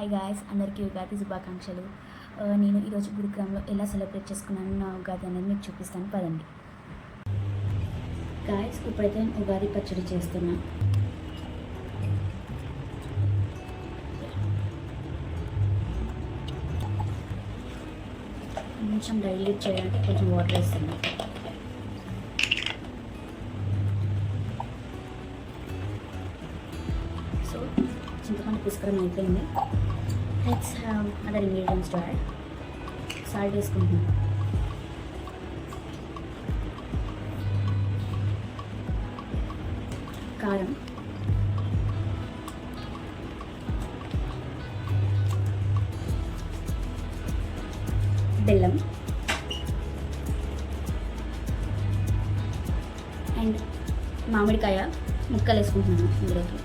Hi guys అందరికీ ఉగాది శుభాకాంక్షలు. నేను ఈరోజు గురుగ్రామ్లో ఎలా సెలబ్రేట్ చేసుకున్నాను నా ఉగాది అనేది మీకు చూపిస్తాను. పదండి. గాయస్ ఇప్పుడైతే నేను ఉగాది పచ్చడి చేస్తున్నా. కొంచెం డైల్యూట్ చేయడానికి కొంచెం వాటర్ వేస్తున్నాను సో చింతపండు పుష్కరం అయిపోయింది. Let's other ingredients to add salt వేసుకుంటున్నాను కారం. బెల్లం. అండ్ మామిడికాయ ముక్కలు వేసుకుంటున్నాను ఇందులోకి.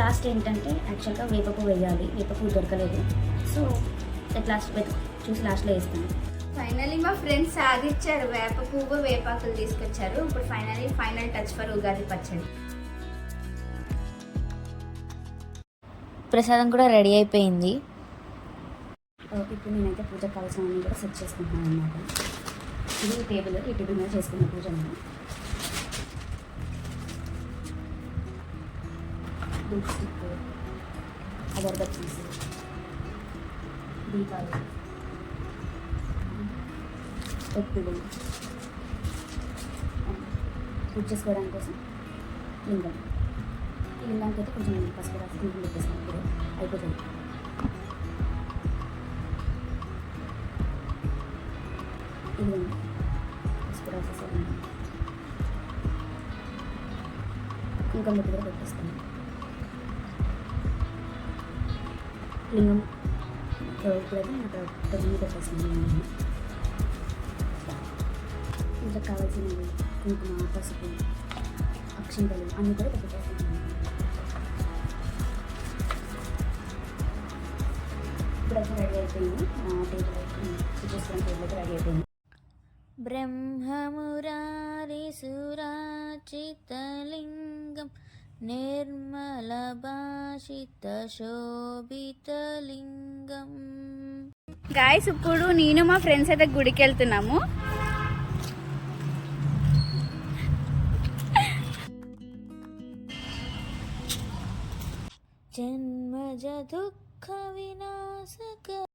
లాస్ట్ ఏంటంటే యాక్చువల్గా వేపపు వేయాలి. వేపపు దొరకలేదు. సో ఎట్ లాస్ట్ చూసి లాస్ట్లో వేస్తాను. ఫైనలీ మా ఫ్రెండ్స్ సాధించారు వేప పువ్వు వేపాకులు తీసుకొచ్చారు. ఇప్పుడు finally final touch for Ugadi పచ్చడి. ప్రసాదం కూడా రెడీ అయిపోయింది. ఇప్పుడు నేనైతే పూజకు కావాల్సినవన్నీ కూడా సెట్ చేసుకుంటున్నాను అనమాట ఇది టేబుల్ ఈ టేబుల్ మీద చేసుకున్న పూజ నేను ధూప్ స్టిక్ అగరబత్తీస్ దీపాలు ఒత్తులు పూజ చేసుకోవడానికి కోసం. లింగం ఈ లింగానికి అయితే కొంచెం పసుపు రాసి కుంకుమ పెట్టేస్తాను ఇప్పుడు. అయిపోతుంది. ఇది పసుపు రాసేసాను. ఇంకా పెట్టి కూడా పెట్టేస్తాను. లింగం ఇప్పుడైతే నేను అక్కడ పొద్దున్న పెట్టేస్తాను లింగం ఇంకా కావాల్సినవి కుంకుమ పసుపు అక్షింతలు అన్నీ కూడా పెట్టేస్తాను ఇప్పుడైతే రెడీ అయిపోయింది. టేబుల్ చూపిస్తున్న టేబుల్ అయితే రెడీ అయిపోయింది. బ్రహ్మమురారిసురాచితలింగం నిర్మలభాషితశోభితలింగం గాయస్ ఇప్పుడు నేను మా ఫ్రెండ్స్ అయితే గుడికి వెళ్తున్నాము జన్మజ దుఃఖ వినాశనం